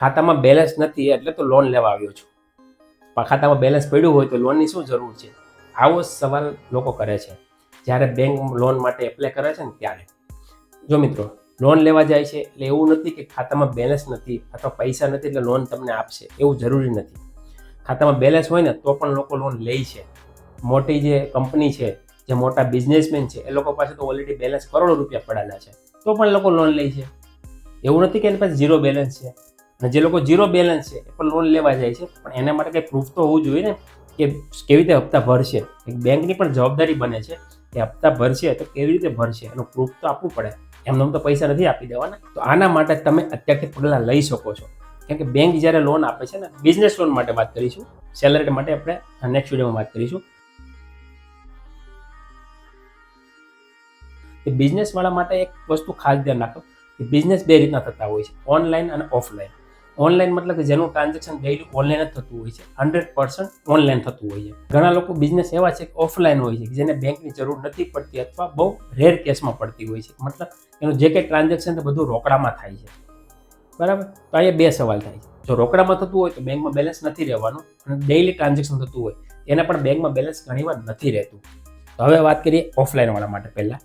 ખાતામાં બેલેન્સ નથી, એટલે તો લોન લેવા આવ્યો છું. પણ ખાતામાં બેલેન્સ પડ્યું હોય તો લોનની શું જરૂર છે? આવો સવાલ લોકો કરે છે. જ્યારે બેંક લોન માટે એપ્લાય કરે છે ને ત્યારે. જો મિત્રો લોન લેવા જાય છે એટલે એવું નથી કે ખાતામાં બેલેન્સ નથી અથવા પૈસા નથી એટલે લોન તમને આપશે. એવું જરૂરી નથી. ખાતામાં બેલેન્સ હોય ને તો પણ લોકો લોન લે છે. મોટી જે કંપની છે, જે મોટા બિઝનેસમેન છે, એ લોકો પાસે તો ઓલરેડી બેલેન્સ કરોડો રૂપિયા પડેલા છે. તો પણ લોકો લોન લે છે. એવું નથી કે એની પાસે ઝીરો બેલેન્સ છે. જે લોકો ઝીરો બેલેન્સ છે, એ પણ લોન લેવા જાય છે. પણ એના માટે કંઈ પ્રૂફ તો હોવું જોઈએ ને કે કેવી રીતે હપ્તા ભરશે. એક બેંકની પણ જવાબદારી બને છે કે હપ્તા ભરશે તો કેવી રીતે ભરશે, એનું પ્રૂફ તો આપવું પડે. એમને તો પૈસા નથી આપી દેવાના. તો આના માટે તમે અત્યારથી પગલાં લઈ શકો છો. કેમ કે બેંક જ્યારે લોન આપે છે ને બિઝનેસ લોન માટે વાત કરીશું. સેલરી માટે આપણે નેક્સ્ટ વિડીયોમાં વાત કરીશું. બિઝનેસવાળા માટે એક વસ્તુ ખાસ ધ્યાન રાખો. કે બિઝનેસ બે રીતના થતા હોય છે ઓનલાઈન અને ઓફલાઈન ઓનલાઈન મતલબ કે જેનું ટ્રાન્ઝેક્શન ડેઈલી ઓનલાઈન જ થતું હોય છે. હંડ્રેડ પર્સન્ટ ઓનલાઈન થતું હોય છે. ઘણા લોકો બિઝનેસ એવા છે કે ઓફલાઈન હોય છે કે જેને બેંકની જરૂર નથી પડતી અથવા બહુ રેર કેસમાં પડતી હોય છે. મતલબ એનું જે કંઈ ટ્રાન્ઝેક્શન બધું રોકડામાં થાય છે. બરાબર? તો અહીંયા બે સવાલ થાય છે. જો રોકડામાં થતું હોય તો બેંકમાં બેલેન્સ નથી રહેવાનું અને ડેઈલી ટ્રાન્ઝેક્શન થતું હોય, એને પણ બેંકમાં બેલેન્સ ઘણીવાર નથી રહેતું. તો હવે વાત કરીએ ઓફલાઈનવાળા માટે પહેલાં.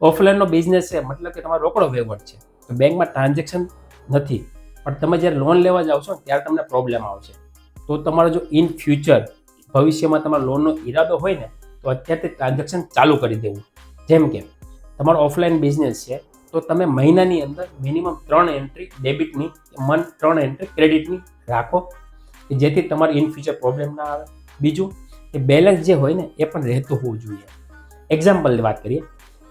ઓફલાઈનનો બિઝનેસ છે, મતલબ કે તમારો રોકડો વહીવટ છે. તો બેંકમાં ટ્રાન્ઝેક્શન નથી. પણ તમે જ્યારે લોન લેવા જાઓ છો ત્યારે તમને પ્રોબ્લેમ આવશે. તો તમારો જો ઇન ફ્યુચર ભવિષ્યમાં તમારો લોનનો ઈરાદો હોય ને, તો અત્યારથી ટ્રાન્ઝેક્શન ચાલુ કરી દેવું. જેમ કે, તમારો ઓફલાઈન બિઝનેસ છે, તો તમે મહિનાની અંદર મિનિમમ ત્રણ એન્ટ્રી ડેબિટની મન ત્રણ એન્ટ્રી ક્રેડિટની રાખો. કે જેથી તમારે ઇન ફ્યુચર પ્રોબ્લેમ ના આવે. બીજું, કે બેલેન્સ જે હોય ને, એ પણ રહેતું હોવું જોઈએ. એક્ઝામ્પલની વાત કરીએ,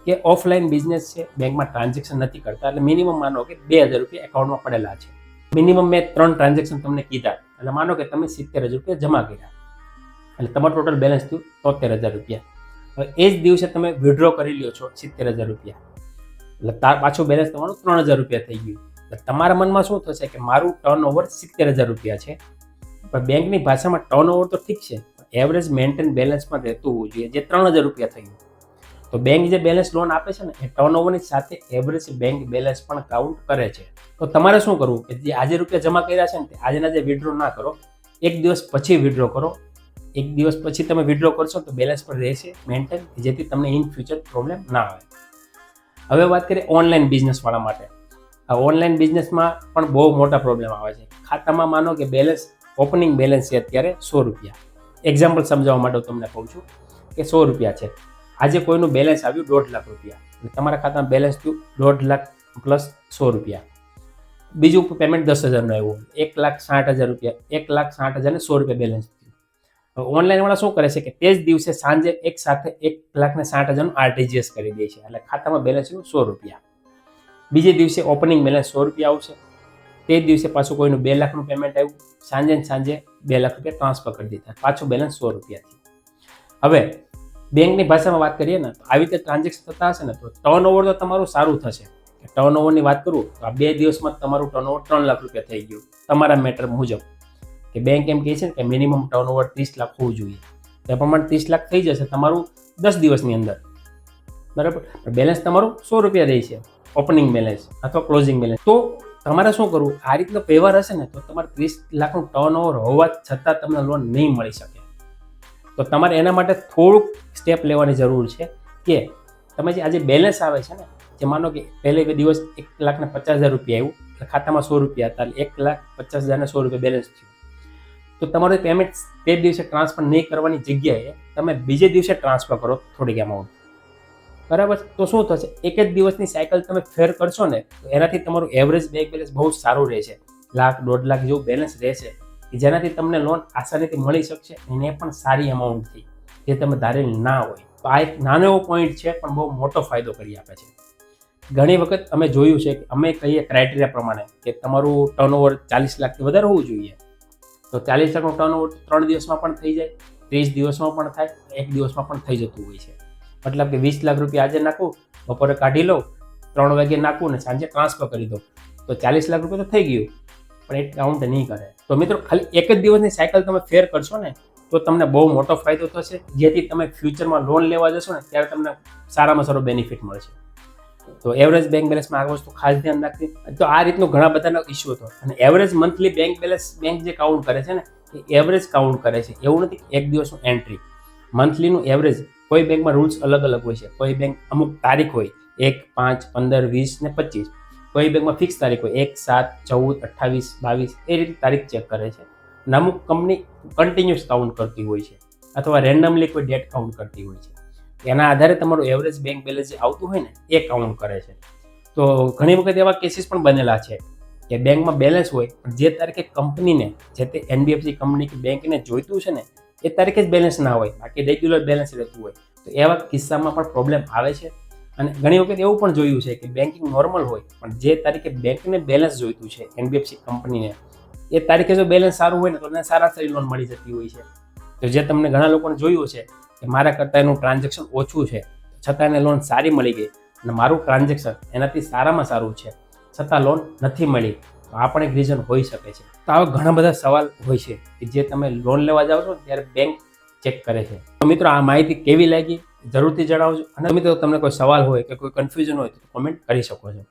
કે ઓફલાઈન બિઝનેસ છે, બેંકમાં ટ્રાન્ઝેક્શન નથી કરતા, એટલે મિનિમમ માનો કે બે હજાર રૂપિયા એકાઉન્ટમાં પડેલા છે. મિનિમમ મેં ત્રણ ટ્રાન્ઝેક્શન તમને કીધા. એટલે માનો કે તમે સિત્તેર હજાર રૂપિયા જમા કર્યા. એટલે તમારું ટોટલ બેલેન્સ થયું તોતેર હજાર રૂપિયા. હવે એ જ દિવસે તમે વિડ્રો કરી લ્યો છો સિત્તેર હજાર રૂપિયા. એટલે તાર પાછું બેલેન્સ તમારું ત્રણ હજાર રૂપિયા થઈ ગયું. એટલે તમારા મનમાં શું થશે કે મારું ટર્ન ઓવર સિત્તેર હજાર રૂપિયા છે. પણ બેંકની ભાષામાં ટર્ન ઓવર તો ઠીક છે. એવરેજ મેન્ટેન બેલેન્સમાં રહેતું હોવું જોઈએ. જે ત્રણ હજાર રૂપિયા થયું. તો બેંક જે બેલેન્સ લોન આપે છે ને, એ ટર્નઓવરની સાથે એવરેજ બેંક બેલેન્સ પણ કાઉન્ટ કરે છે. તો તમારે શું કરવું? કે જે આજે રૂપિયા જમા કર્યા છે ને આજના જે વિડ્રો ના કરો. એક દિવસ પછી વિડ્રો કરો. એક દિવસ પછી તમે વિડ્રો કરશો, તો બેલેન્સ પણ રહેશે મેન્ટેન જેથી તમને ઇન ફ્યુચર પ્રોબ્લેમ ના આવે હવે વાત કરીએ ઓનલાઈન બિઝનેસવાળા માટે. આ ઓનલાઈન બિઝનેસમાં પણ બહુ મોટા પ્રોબ્લેમ આવે છે. ખાતામાં માનો કે બેલેન્સ ઓપનિંગ બેલેન્સ છે અત્યારે સો રૂપિયા. એક્ઝામ્પલ સમજાવવા માટે હું તમને કહું છું કે સો રૂપિયા છે. આજે કોઈનું બેલેન્સ આવ્યું દોઢ લાખ રૂપિયા. તમારા ખાતામાં બેલેન્સ થયું દોઢ લાખ પ્લસ સો રૂપિયા. બીજું પેમેન્ટ દસ હજારનું આવ્યું એક લાખ સાઠ હજાર રૂપિયા, એક લાખ સાઠ હજાર ને સો રૂપિયા બેલેન્સ ઓનલાઈનવાળા શું કરે છે કે તે જ દિવસે સાંજે એક સાથે એક લાખ ને સાઠ હજારનું આરટીજીએસ કરી દે છે. એટલે ખાતામાં બેલેન્સ સો રૂપિયા. બીજે દિવસે ઓપનિંગ બેલેન્સ સો રૂપિયા આવશે. તે જ દિવસે પાછું કોઈનું બે લાખનું પેમેન્ટ આવ્યું. સાંજે ને સાંજે બે લાખ રૂપિયા ટ્રાન્સફર કરી દીધા. પાછું બેલેન્સ સો રૂપિયાથી હવે બેંકની ભાષામાં વાત કરીએ ને, તો આવી રીતે ટ્રાન્ઝેક્શન થતા હશે ને, તો ટર્ન ઓવર તો તમારું સારું થશે. ટર્ન ઓવરની વાત કરું, તો આ બે દિવસમાં તમારું ટર્ન ઓવર ત્રણ લાખ રૂપિયા થઈ ગયું, તમારા મેટર મુજબ. કે બેંક એમ કહે છે કે મિનિમમ ટર્ન ઓવર ત્રીસ લાખ હોવું જોઈએ. તે પ્રમાણે ત્રીસ લાખ થઈ જશે તમારું દસ દિવસની અંદર. બરાબર? બેલેન્સ તમારું સો રૂપિયા રહે છે ઓપનિંગ બેલેન્સ અથવા ક્લોઝિંગ બેલેન્સ તો તમારે શું કરવું? આ રીતનો વ્યવહાર હશે ને, તો તમારે ત્રીસ લાખનું ટર્ન ઓવર હોવા છતાં તમને લોન નહીં મળી શકે. તો તમારે એના માટે થોડુંક સ્ટેપ લેવાની જરૂર છે કે તમે જે આજે બેલેન્સ આવે છે ને, જે માનો કે પહેલે બે દિવસ એક લાખને પચાસ હજાર રૂપિયા આવ્યું ખાતામાં સો રૂપિયા હતા એક લાખ પચાસ હજારને સો રૂપિયા બેલેન્સ થયું. તો તમારું પેમેન્ટ તે દિવસે ટ્રાન્સફર નહીં કરવાની જગ્યાએ તમે બીજે દિવસે ટ્રાન્સફર કરો થોડીક અમાઉન્ટ બરાબર? તો શું થશે? એક જ દિવસની સાયકલ તમે ફેર કરશો ને, તો એનાથી તમારું એવરેજ બેંક બેલેન્સ બહુ સારું રહેશે. લાખ, દોઢ લાખ જેવું બેલેન્સ રહેશે. જેનાથી તમને લોન આસાનીથી મળી શકશે એને પણ સારી અમાઉન્ટથી જે તમે ધારેલી ના હોય. તો આ એક નાનો એવો પોઈન્ટ છે, પણ બહુ મોટો ફાયદો કરી આપે છે. ઘણી વખત અમે જોયું છે કે અમે કહીએ ક્રાઇટેરિયા પ્રમાણે કે તમારું ટર્નઓવર ચાલીસ લાખથી વધારે હોવું જોઈએ. તો ચાલીસ લાખનું ટર્નઓવર ત્રણ દિવસમાં પણ થઈ જાય, ત્રીસ દિવસમાં પણ થાય, એક દિવસમાં પણ થઈ જતું હોય છે. મતલબ કે વીસ લાખ રૂપિયા આજે નાખું, બપોરે કાઢી લઉં, ત્રણ વાગે નાખું ને સાંજે ટ્રાન્સફર કરી દઉં. તો ચાલીસ લાખ રૂપિયા તો થઈ ગયું. પણ એક કાઉન્ટ નહીં કરે. તો મિત્રો, ખાલી એક જ દિવસની સાયકલ તમે ફેર કરશો ને, તો તમને બહુ મોટો ફાયદો થશે. જેથી તમે ફ્યુચરમાં લોન લેવા જશો ને, ત્યારે તમને સારામાં સારો બેનિફિટ મળશે. તો એવરેજ બેંક બેલેન્સમાં આ વસ્તુ ખાસ ધ્યાન રાખવી તો આ રીતનો ઘણા બધાનો ઇસ્યુ હતો. અને average monthly bank balance bank જે કાઉન્ટ કરે છે ને, એ એવરેજ કાઉન્ટ કરે છે. એવું નથી એક દિવસનું એન્ટ્રી મંથલીનું એવરેજ કોઈ બેંકમાં રૂલ્સ અલગ અલગ હોય છે. કોઈ બેંક અમુક તારીખ હોય, એક, પાંચ, પંદર, વીસ ને પચીસ. કોઈ બેંકમાં ફિક્સ તારીખ હોય. એક, સાત, ચૌદ, અઠ્ઠાવીસ, બાવીસ, એ રીતે તારીખ ચેક કરે છે. અને અમુક કંપની કન્ટિન્યુઅસ કાઉન્ટ કરતી હોય છે. અથવા રેન્ડમલી કોઈ ડેટ કાઉન્ટ કરતી હોય છે. એના આધારે તમારું એવરેજ બેંક બેલેન્સ આવતું હોય ને, એ કાઉન્ટ કરે છે. તો ઘણી વખત એવા કેસીસ પણ બનેલા છે કે બેંકમાં બેલેન્સ હોય, પણ જે તારીખે કંપનીને જે તે એનબીએફસી કંપની કે બેંકને જોઈતું છે ને, એ તારીખે જ બેલેન્સ ના હોય. બાકી રેગ્યુલર બેલેન્સ રહેતું હોય. તો એવા કિસ્સામાં પણ પ્રોબ્લેમ આવે છે. અને ઘણી વખત એવું પણ જોયું છે કે બેન્કિંગ નોર્મલ હોય, પણ જે તારીખે બેંકને બેલેન્સ જોઈતું છે એનબીએફસી કંપનીને એ તારીખે જો બેલેન્સ સારું હોય ને, તો એને સારા સારી લોન મળી જતી હોય છે. તો જે તમને ઘણા લોકોને જોયું છે કે મારા કરતાં એનું ટ્રાન્ઝેક્શન ઓછું છે, છતાં એને લોન સારી મળી ગઈ, અને મારું ટ્રાન્ઝેક્શન એનાથી સારામાં સારું છે, છતાં લોન નથી મળી, તો આ પણ એક રીઝન હોઈ શકે છે. તો આવા ઘણા બધા સવાલ હોય છે કે જે તમે લોન લેવા જાઓ છો, ત્યારે બેંક ચેક કરે છે. તો મિત્રો, આ માહિતી કેવી લાગી? જરૂરથી જણાવજો. અને મિત્રો તમને કોઈ સવાલ હોય કે કોઈ કન્ફ્યુઝન હોય તો કોમેન્ટ કરી શકો છો.